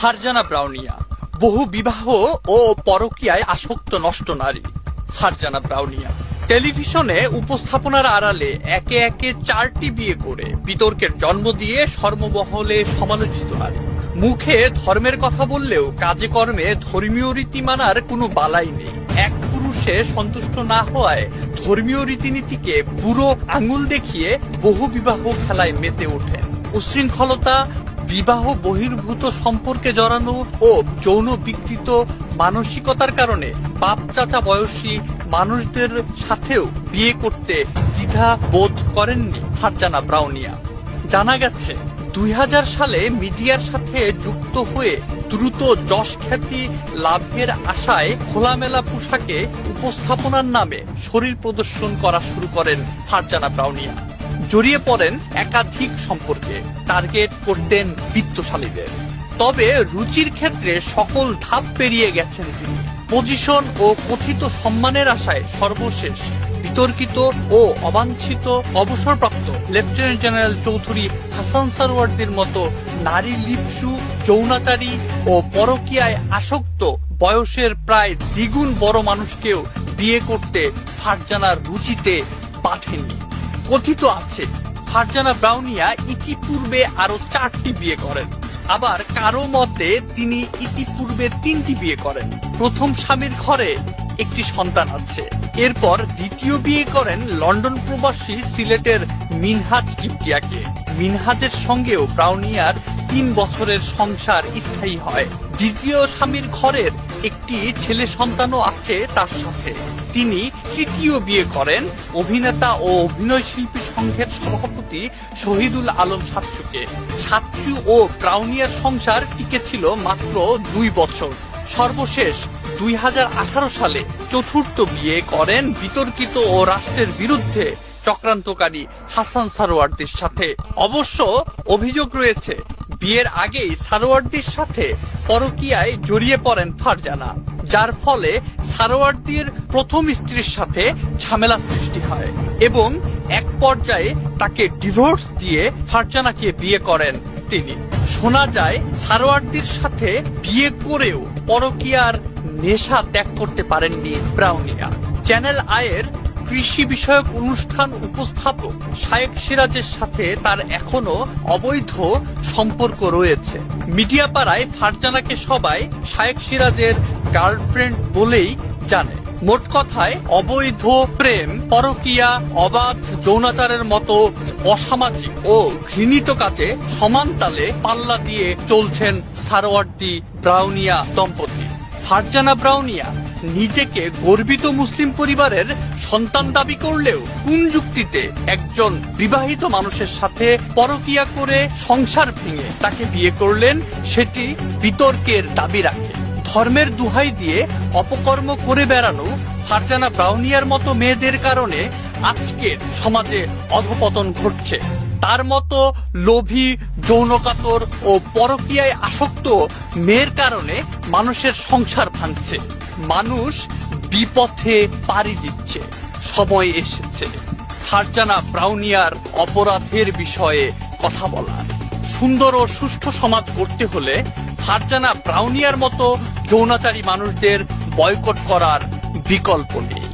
ফারজানা ব্রাউনিয়া, বহু বিবাহ ও পরকীয়ায় আসক্ত নষ্ট নারী, ফারজানা ব্রাউনিয়া। টেলিভিশনে উপস্থাপনার আড়ালে একে একে চারটি বিয়ে করে বিতর্কের জন্ম দিয়ে সর্বমহলে সমালোচিত নারী। মুখে ধর্মের কথা বললেও কাজে কর্মে ধর্মীয় রীতি মানার কোনো বালাই নেই। এক পুরুষে সন্তুষ্ট না হওয়ায় ধর্মীয় রীতিনীতিকে পুরো আঙুল দেখিয়ে বহু বিবাহ খেলায় মেতে ওঠেন। উশৃঙ্খলতা বিবাহ বহির্ভূত সম্পর্কে জড়ানো ও যৌন বিকৃত মানসিকতার কারণে বাপ চাচা বয়সী মানুষদের সাথেও বিয়ে করতে দ্বিধা বোধ করেননি ফারজানা ব্রাউনিয়া। জানা গেছে, দুই হাজার সালে মিডিয়ার সাথে যুক্ত হয়ে দ্রুত যশ খ্যাতি লাভের আশায় খোলামেলা পোশাকে উপস্থাপনার নামে শরীর প্রদর্শন করা শুরু করেন ফারজানা ব্রাউনিয়া। জড়িয়ে পড়েন একাধিক সম্পর্কে টার্গেট করতেন বিত্তশালীদের। তবে রুচির ক্ষেত্রে সকল ধাপ পেরিয়ে গেছেন তিনি। পজিশন ও কথিত সম্মানের আশায় সর্বশেষ বিতর্কিত ও অবাঞ্ছিত অবসরপ্রাপ্ত লেফটেন্যান্ট জেনারেল চৌধুরী হাসান সারওয়ার্দির মতো নারী লিপসু, যৌনাচারী ও পরকীয়ায় আসক্ত বয়সের প্রায় দ্বিগুণ বড় মানুষকেও বিয়ে করতে ফারজানার রুচিতে পাঠেনি কথিত আছে, ফারজানা ব্রাউনিয়া ইতিপূর্বে আরও চারটি বিয়ে করেন। আবার কারও মতে তিনি ইতিপূর্বে তিনটি বিয়ে করেন। প্রথম স্বামীর ঘরে একটি সন্তান আছে। এরপর দ্বিতীয় বিয়ে করেন লন্ডন প্রবাসী সিলেটের মিনহাজ কিপ্টিয়াকে। মিনহাজের সঙ্গেও ব্রাউনিয়ার তিন বছরের সংসার স্থায়ী হয়। দ্বিতীয় স্বামীর ঘরের একটি ছেলে সন্তানও আছে তার সাথে। তিনি তৃতীয় বিয়ে করেন। অভিনেতা ও অভিনয় শিল্পী সংঘের সভাপতি শহীদুল আলম সাচ্চুকে সাচ্চু ও ব্রাউনিয়ার সংসার টিকেছিল মাত্র দুই বছর। সর্বশেষ দুই হাজার আঠারো সালে চতুর্থ বিয়ে করেন বিতর্কিত ও রাষ্ট্রের বিরুদ্ধে চক্রান্তকারী হাসান সারোয়ার্দির সাথে। অবশ্য অভিযোগ রয়েছে, বিয়ের আগেই সারোয়ার্দির সাথে পরকীয়ায় জড়িয়ে পড়েন ফারজানা, যার ফলে সারোয়ার্দির প্রথম স্ত্রীর সাথে ঝামেলা সৃষ্টি হয় এবং এক পর্যায়ে তাকে ডিভোর্স দিয়ে ফারজানাকে বিয়ে করেন তিনি। শোনা যায়, সারোয়ার্দির সাথে বিয়ে করেও পরকীয়ার নেশা ত্যাগ করতে পারেননি ব্রাউনিয়া। চ্যানেল আয়ের কৃষি বিষয়ক অনুষ্ঠান উপস্থাপক শায়েক সিরাজের সাথে তার এখনও অবৈধ সম্পর্ক রয়েছে। মিডিয়া পাড়ায় ফারজানাকে সবাই শায়েক সিরাজের গার্লফ্রেন্ড বলেই জানে। মোট কথায়, অবৈধ প্রেম, পরকীয়া, অবাধ যৌনাচারের মতো অসামাজিক ও ঘৃণিত কাজে সমান তালে পাল্লা দিয়ে চলছেন সারোয়ার্দি ব্রাউনিয়া দম্পতি। ফারজানা ব্রাউনিয়া নিজেকে গর্বিত মুসলিম পরিবারের সন্তান দাবি করলেও কোন যুক্তিতে একজন বিবাহিত মানুষের সাথে পরকিয়া করে সংসার ভেঙে তাকে বিয়ে করলেন, সেটি বিতর্কের দাবি রাখে। ধর্মের দুহাই দিয়ে অপকর্ম করে বেড়ানো ফারজানা ব্রাউনিয়ার মতো মেয়েদের কারণে আজকের সমাজে অধপতন ঘটছে। তার মতো লোভী যৌনকাতর ও পরকীয়ায় আসক্ত মেয়ের কারণে মানুষের সংসার ভাঙছে। মানুষ বিপথে পাড়ি দিচ্ছে। সময় এসেছে। ফারজানা ব্রাউনিয়ার অপরাধের বিষয়ে কথা বলা সুন্দর ও সুষ্ঠু সমাজ করতে হলে ফারজানা ব্রাউনিয়ার মতো যৌনাচারী মানুষদের বয়কট করার বিকল্প নেই।